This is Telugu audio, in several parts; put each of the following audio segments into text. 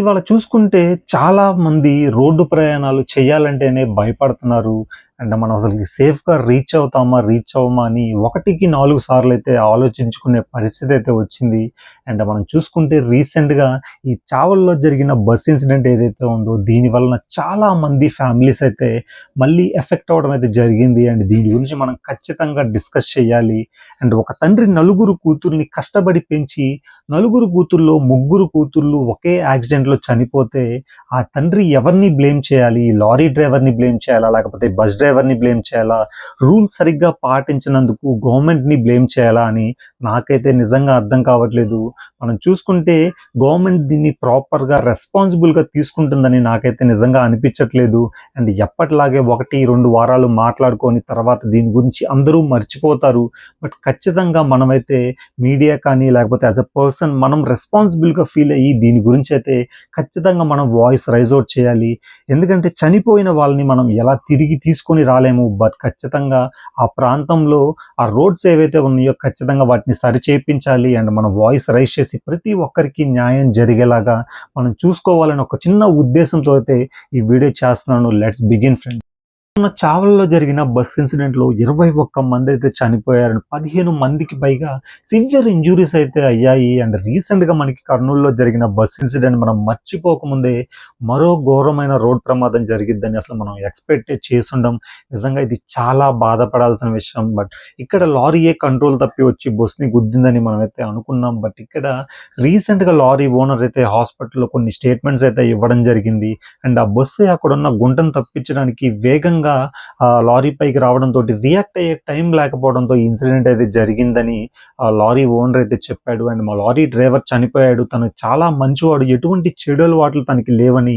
ఇవాళ చూసుకుంటే చాలా మంది రోడ్డు ప్రయాణాలు చేయాలంటేనే భయపడుతున్నారు. అండ్ మనం అసలు సేఫ్గా రీచ్ అవుతామా రీచ్ అవమా అని ఒకటికి నాలుగు సార్లు అయితే ఆలోచించుకునే పరిస్థితి అయితే వచ్చింది. అండ్ మనం చూసుకుంటే రీసెంట్గా ఈ చావల్లో జరిగిన బస్ ఇన్సిడెంట్ ఏదైతే ఉందో దీని వలన చాలా మంది ఫ్యామిలీస్ అయితే మళ్ళీ ఎఫెక్ట్ అవ్వడం అయితే జరిగింది. అండ్ దీని గురించి మనం ఖచ్చితంగా డిస్కస్ చేయాలి. అండ్ ఒక తండ్రి నలుగురు కూతుర్ని కష్టపడి పెంచి నలుగురు కూతుర్లో ముగ్గురు కూతుర్లు ఒకే యాక్సిడెంట్లో చనిపోతే ఆ తండ్రి ఎవరిని బ్లేమ్ చేయాలి? లారీ డ్రైవర్ని బ్లేమ్ చేయాలా? లేకపోతే బస్ డ్రైవర్ డ్రైవర్ని బ్లేమ్ చేయాలా? రూల్స్ సరిగ్గా పాటించినందుకు గవర్నమెంట్ని బ్లేమ్ చేయాలా అని నాకైతే నిజంగా అర్థం కావట్లేదు. మనం చూసుకుంటే గవర్నమెంట్ దీన్ని ప్రాపర్గా రెస్పాన్సిబుల్గా తీసుకుంటుందని నాకైతే నిజంగా అనిపించట్లేదు. అండ్ ఎప్పటిలాగే ఒకటి రెండు వారాలు మాట్లాడుకొని తర్వాత దీని గురించి అందరూ మర్చిపోతారు. బట్ ఖచ్చితంగా మనమైతే మీడియా కానీ లేకపోతే యాజ్ అ పర్సన్ మనం రెస్పాన్సిబుల్గా ఫీల్ అయ్యి దీని గురించి అయితే ఖచ్చితంగా మనం వాయిస్ రైజ్ అవుట్ చేయాలి. ఎందుకంటే చనిపోయిన వాళ్ళని మనం ఎలా తిరిగి తీసుకొని రాలేము బట్ ఖచ్చితంగా ఆ ప్రాంతంలో ఆ రోడ్స్ ఏవైతే ఉన్నాయో ఖచ్చితంగా వాటిని సరిచేపించాలి. అండ్ మనం వాయిస్ రైజ్ చేసి ప్రతి ఒక్కరికి న్యాయం జరిగేలాగా మనం చూసుకోవాలని ఒక చిన్న ఉద్దేశంతో అయితే ఈ వీడియో చేస్తున్నాను. లెట్స్ బిగిన్ ఫ్రెండ్ మొన్న చావల్లో జరిగిన బస్ ఇన్సిడెంట్లో ఇరవై ఒక్క మంది అయితే చనిపోయారు పదిహేను మందికి పైగా సివియర్ ఇంజురీస్ అయితే అయ్యాయి. అండ్ రీసెంట్గా మనకి కర్నూలులో జరిగిన బస్ ఇన్సిడెంట్ మనం మర్చిపోకముందే మరో ఘోరమైన రోడ్ ప్రమాదం జరిగిద్దని అసలు మనం ఎక్స్పెక్ట్ చేసుండం. నిజంగా ఇది చాలా బాధపడాల్సిన విషయం. బట్ ఇక్కడ లారీయే కంట్రోల్ తప్పి వచ్చి బస్ని గుద్దిందని మనం అయితే అనుకున్నాం. బట్ ఇక్కడ రీసెంట్గా లారీ ఓనర్ అయితే హాస్పిటల్లో కొన్ని స్టేట్మెంట్స్ అయితే ఇవ్వడం జరిగింది. అండ్ ఆ బస్సు అక్కడ ఉన్న గుంటను తప్పించడానికి వేగంగా ఆ లారీ పైకి రావడంతో రియాక్ట్ అయ్యే టైం లేకపోవడంతో ఈ ఇన్సిడెంట్ అయితే జరిగిందని ఆ లారీ ఓనర్ అయితే చెప్పాడు. అండ్ మా లారీ డ్రైవర్ చనిపోయాడు. తను చాలా మంచివాడు. ఎటువంటి చెడు అలవాట్లు తనకి లేవని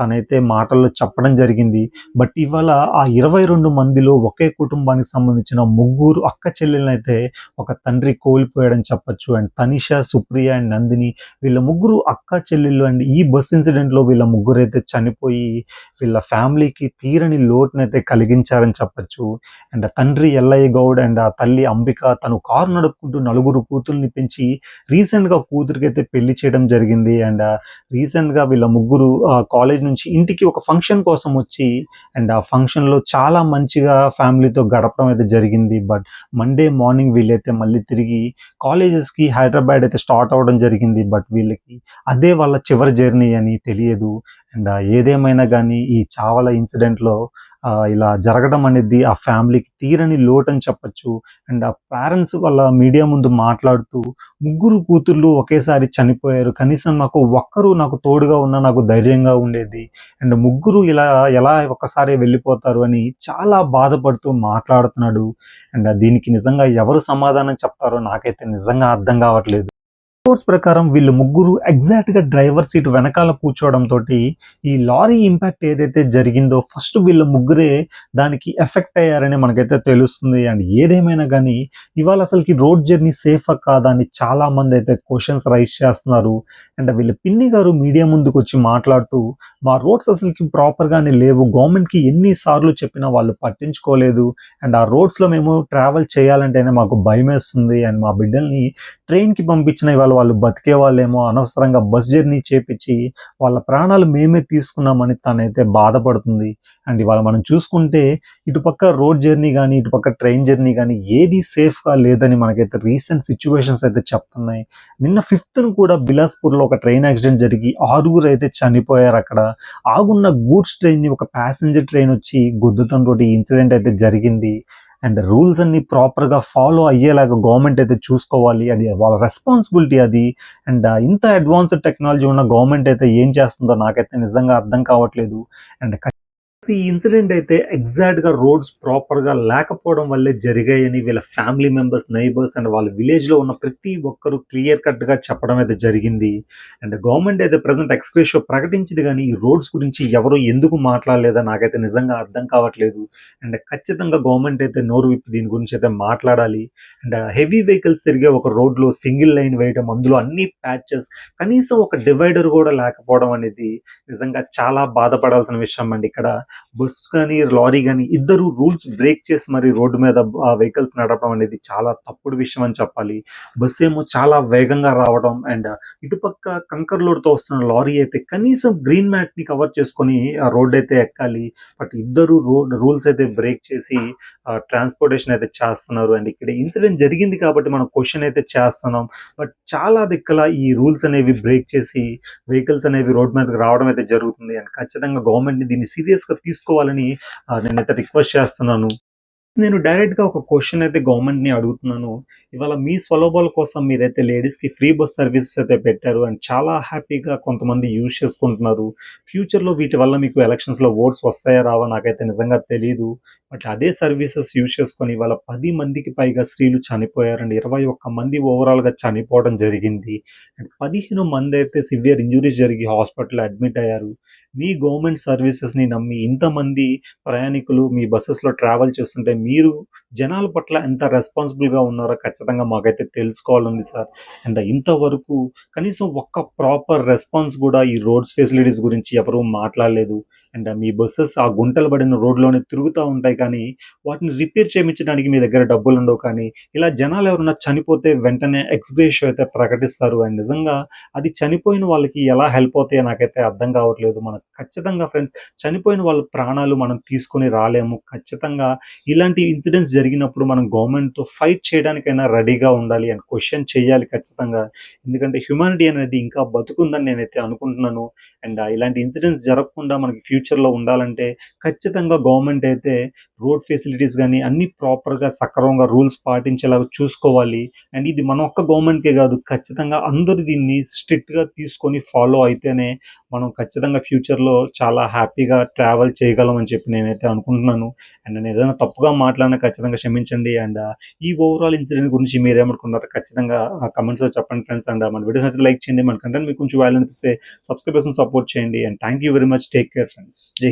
తనైతే మాటల్లో చెప్పడం జరిగింది. బట్ ఇవాళ ఆ ఇరవై రెండు మందిలో ఒకే కుటుంబానికి సంబంధించిన ముగ్గురు అక్క చెల్లెలను అయితే ఒక తండ్రి కోల్పోయాడని చెప్పొచ్చు. అండ్ తనిష సుప్రియ అండ్ నందిని వీళ్ళ ముగ్గురు అక్క చెల్లెళ్ళు అండ్ ఈ బస్ ఇన్సిడెంట్లో వీళ్ళ ముగ్గురు అయితే చనిపోయి వీళ్ళ ఫ్యామిలీకి తీరని లోటునైతే కలిగించారని చెప్పొచ్చు. అండ్ తండ్రి ఎల్లయ్య గౌడ్ అండ్ ఆ తల్లి అంబిక తను కారు నడుపుకుంటూ నలుగురు కూతుర్ని పెంచి రీసెంట్గా కూతురికి అయితే పెళ్ళి చేయడం జరిగింది. అండ్ రీసెంట్గా వీళ్ళ ముగ్గురు కాలేజ్ నుంచి ఇంటికి ఒక ఫంక్షన్ కోసం వచ్చి అండ్ ఆ ఫంక్షన్లో చాలా మంచిగా ఫ్యామిలీతో గడపడం అయితే జరిగింది. బట్ మండే మార్నింగ్ వీళ్ళైతే మళ్ళీ తిరిగి కాలేజెస్కి హైదరాబాద్ అయితే స్టార్ట్ అవ్వడం జరిగింది. బట్ వీళ్ళకి అదే వాళ్ళ చివరి జర్నీ అని తెలియదు. అండ్ ఏదేమైనా కానీ ఈ చావల ఇన్సిడెంట్లో ఇలా జరగడం అనేది ఆ ఫ్యామిలీకి తీరని లోటు అని చెప్పచ్చు. అండ్ ఆ పేరెంట్స్ వాళ్ళ మీడియా ముందు మాట్లాడుతూ ముగ్గురు కూతుర్లు ఒకేసారి చనిపోయారు. కనీసం నాకు ఒక్కరు నాకు తోడుగా ఉన్న నాకు ధైర్యంగా ఉండేది. అండ్ ముగ్గురు ఇలా ఎలా ఒక్కసారి వెళ్ళిపోతారు అని చాలా బాధపడుతూ మాట్లాడుతున్నాడు. అండ్ దీనికి నిజంగా ఎవరు సమాధానం చెప్తారో నాకైతే నిజంగా అర్థం కావట్లేదు. రిపోర్ట్స్ ప్రకారం వీళ్ళు ముగ్గురు ఎగ్జాక్ట్గా డ్రైవర్ సీట్ వెనకాల కూర్చోవడంతో ఈ లారీ ఇంపాక్ట్ ఏదైతే జరిగిందో ఫస్ట్ వీళ్ళ ముగ్గురే దానికి ఎఫెక్ట్ అయ్యారని మనకైతే తెలుస్తుంది. అండ్ ఏదేమైనా కానీ ఇవాళ అసలుకి రోడ్ జర్నీ సేఫా కాదా అని చాలా మంది అయితే క్వశ్చన్స్ రైజ్ చేస్తున్నారు. అండ్ వీళ్ళ పిన్ని గారు మీడియా ముందుకు వచ్చి మాట్లాడుతూ మా రోడ్స్ అసలుకి ప్రాపర్గానే లేవు. గవర్నమెంట్కి ఎన్నిసార్లు చెప్పినా వాళ్ళు పట్టించుకోలేదు. అండ్ ఆ రోడ్స్లో మేము ట్రావెల్ చేయాలంటేనే మాకు భయం వేస్తుంది అండ్ మా బిడ్డల్ని ట్రైన్కి పంపించిన ఇవాళ వాళ్ళు బతికే వాళ్ళేమో అనవసరంగా బస్ జర్నీ చేపించి వాళ్ళ ప్రాణాలు మేమే తీసుకున్నామని తనైతే బాధపడుతుంది. అండ్ ఇవాళ మనం చూసుకుంటే ఇటుపక్క రోడ్ జర్నీ కానీ ఇటుపక్క ట్రైన్ జర్నీ కానీ ఏది సేఫ్గా లేదని మనకైతే రీసెంట్ సిచ్యువేషన్స్ అయితే చెప్తున్నాయి. నిన్న ఫిఫ్త్ను కూడా బిలాస్పూర్లో ఒక ట్రైన్ యాక్సిడెంట్ జరిగి ఆరుగురు అయితే చనిపోయారు అక్కడ. ఆగున్న గూడ్స్ ట్రైన్ని ఒక ప్యాసింజర్ ట్రైన్ వచ్చి గుద్దుతంతో ఇన్సిడెంట్ అయితే జరిగింది. అండ్ రూల్స్ అన్ని ప్రాపర్గా ఫాలో అయ్యేలాగా గవర్నమెంట్ అయితే చూసుకోవాలి. అది వాళ్ళ రెస్పాన్సిబిలిటీ అది. అండ్ ఇంత అడ్వాన్స్డ్ టెక్నాలజీ ఉన్న గవర్నమెంట్ అయితే ఏం చేస్తుందో నాకైతే నిజంగా అర్థం కావట్లేదు. అండ్ ఈ ఇన్సిడెంట్ అయితే ఎగ్జాక్ట్గా రోడ్స్ ప్రాపర్గా లేకపోవడం వల్లే జరిగాయని వీళ్ళ ఫ్యామిలీ మెంబర్స్ నైబర్స్ అండ్ వాళ్ళ విలేజ్లో ఉన్న ప్రతి ఒక్కరు క్లియర్ కట్గా చెప్పడం అయితే జరిగింది. అండ్ గవర్నమెంట్ అయితే ప్రజెంట్ ఎక్స్ప్రెస్ ప్రకటించింది కానీ ఈ రోడ్స్ గురించి ఎవరు ఎందుకు మాట్లాడలేదా నాకైతే నిజంగా అర్థం కావట్లేదు. అండ్ ఖచ్చితంగా గవర్నమెంట్ అయితే నోరు విప్పి దీని గురించి అయితే మాట్లాడాలి. అండ్ హెవీ వెహికల్స్ తిరిగే ఒక రోడ్లో సింగిల్ లైన్ వేయడం అందులో అన్ని ప్యాచెస్ కనీసం ఒక డివైడర్ కూడా లేకపోవడం అనేది నిజంగా చాలా బాధపడాల్సిన విషయం అండి ఇక్కడ. బస్ కానీ, లారీ కానీ ఇద్దరు రూల్స్ బ్రేక్ చేసి మరి రోడ్డు మీద వెహికల్స్ నడపడం అనేది చాలా తప్పుడు విషయం అని చెప్పాలి. బస్సేమో చాలా వేగంగా రావడం అండ్ ఇటుపక్క కంకర్ లోడ్‌తో వస్తున్న లారీ అయితే కనీసం గ్రీన్ మ్యాట్‌ని కవర్ చేసుకొని ఆ రోడ్డయితే ఎక్కాలి. బట్ ఇద్దరు రోడ్ రూల్స్ అయితే బ్రేక్ చేసి ట్రాన్స్‌పోర్టేషన్ అయితే చేస్తున్నారు. అండ్ ఇక్కడ ఇన్సిడెంట్ జరిగింది కాబట్టి మనం క్వశ్చన్ అయితే చేస్తున్నాం. బట్ చాలా దిక్కల ఈ రూల్స్ అనేవి బ్రేక్ చేసి వెహికల్స్ అనేవి రోడ్ మీదకి రావడం అయితే జరుగుతుంది. అండ్ ఖచ్చితంగా గవర్నమెంట్‌ని దీన్ని సీరియస్‌గా తీసుకోవాలని నేను నేనైతే రిక్వెస్ట్ చేస్తున్నాను. నేను డైరెక్ట్‌గా ఒక క్వశ్చన్ అయితే గవర్నమెంట్‌ని అడుగుతున్నాను. ఇవాళ మీ స్వలోభాల కోసం మీరైతే లేడీస్‌కి ఫ్రీ బస్ సర్వీసెస్ అయితే పెట్టారు. అండ్ చాలా హ్యాపీగా కొంతమంది యూజ్ చేసుకుంటున్నారు. ఫ్యూచర్‌లో వీటి వల్ల మీకు ఎలక్షన్స్‌లో ఓట్స్ వస్తాయా రావా నాకైతే నిజంగా తెలియదు బట్ అదే సర్వీసెస్ యూజ్ చేసుకొని ఇవాళ పది మందికి పైగా స్త్రీలు చనిపోయారండి. 21 మంది ఓవరాల్‌గా చనిపోవడం జరిగింది. అండ్ 15 మందైతే సివియర్ ఇంజురీస్ జరిగి హాస్పిటల్‌లో అడ్మిట్ అయ్యారు. మీ గవర్నమెంట్ సర్వీసెస్‌ని నమ్మి ఇంతమంది ప్రయాణికులు మీ బస్సెస్లో ట్రావెల్ చేస్తుంటే మీరు జనాల పట్ల ఎంత రెస్పాన్సిబుల్‌గా ఉన్నారో ఖచ్చితంగా మాకైతే తెలుసుకోవాలండి సార్. అండ్ ఇంతవరకు కనీసం ఒక్క ప్రాపర్ రెస్పాన్స్ కూడా ఈ రోడ్స్ ఫెసిలిటీస్ గురించి ఎవరూ మాట్లాడలేదు. అండ్ మీ బస్సెస్ ఆ గుంటలు పడిన రోడ్‌లోనే తిరుగుతూ ఉంటాయి కానీ వాటిని రిపేర్ చేయించడానికి మీ దగ్గర డబ్బులు ఉండవు కానీ ఇలా జనాలు ఎవరన్నా చనిపోతే వెంటనే ఎక్స్గ్రేష్ అయితే ప్రకటిస్తారు. అండ్ నిజంగా అది చనిపోయిన వాళ్ళకి ఎలా హెల్ప్ అవుతాయో నాకైతే అర్థం కావట్లేదు. మనకు ఖచ్చితంగా ఫ్రెండ్స్ చనిపోయిన వాళ్ళ ప్రాణాలు మనం తీసుకొని రాలేము. ఖచ్చితంగా ఇలాంటి ఇన్సిడెంట్స్ జరిగినప్పుడు మనం గవర్నమెంట్‌తో ఫైట్ చేయడానికైనా రెడీగా ఉండాలి. అండ్ క్వశ్చన్ చేయాలి ఖచ్చితంగా. ఎందుకంటే హ్యుమానిటీ అనేది ఇంకా బతుకుందని నేనైతే అనుకుంటున్నాను. అండ్ ఇలాంటి ఇన్సిడెంట్స్ జరగకుండా మనకి ఫ్యూచర్‌లో ఉండాలంటే ఖచ్చితంగా గవర్నమెంట్ అయితే రోడ్ ఫెసిలిటీస్ కానీ అన్నీ ప్రాపర్‌గా సక్రమంగా రూల్స్ పాటించేలాగా చూసుకోవాలి. అండ్ ఇది మన ఒక్క గవర్నమెంట్‌కే కాదు ఖచ్చితంగా అందరూ దీన్ని స్ట్రిక్ట్‌గా తీసుకొని ఫాలో అయితేనే మనం ఖచ్చితంగా ఫ్యూచర్‌లో చాలా హ్యాపీగా ట్రావెల్ చేయగలం అని చెప్పి నేనైతే అనుకుంటున్నాను. అండ్ నేను ఏదైనా తప్పుగా మాట్లాడినా ఖచ్చితంగా క్షమించండి. అండ్ ఈ ఓవరాల్ ఇన్సిడెంట్ గురించి మీరేమనుకున్నారో ఖచ్చితంగా కమెంట్స్లో చెప్పండి ఫ్రెండ్స్. అండ్ మన వీడియోస్ నచ్చితే లైక్ చేయండి. మన కంటెంట్ మీకు కొంచెం వాల్యూ అనిపిస్తే సబ్స్క్రైబర్స్‌ని సపోర్ట్ చేయండి. And thank you very much. Take care friends. జై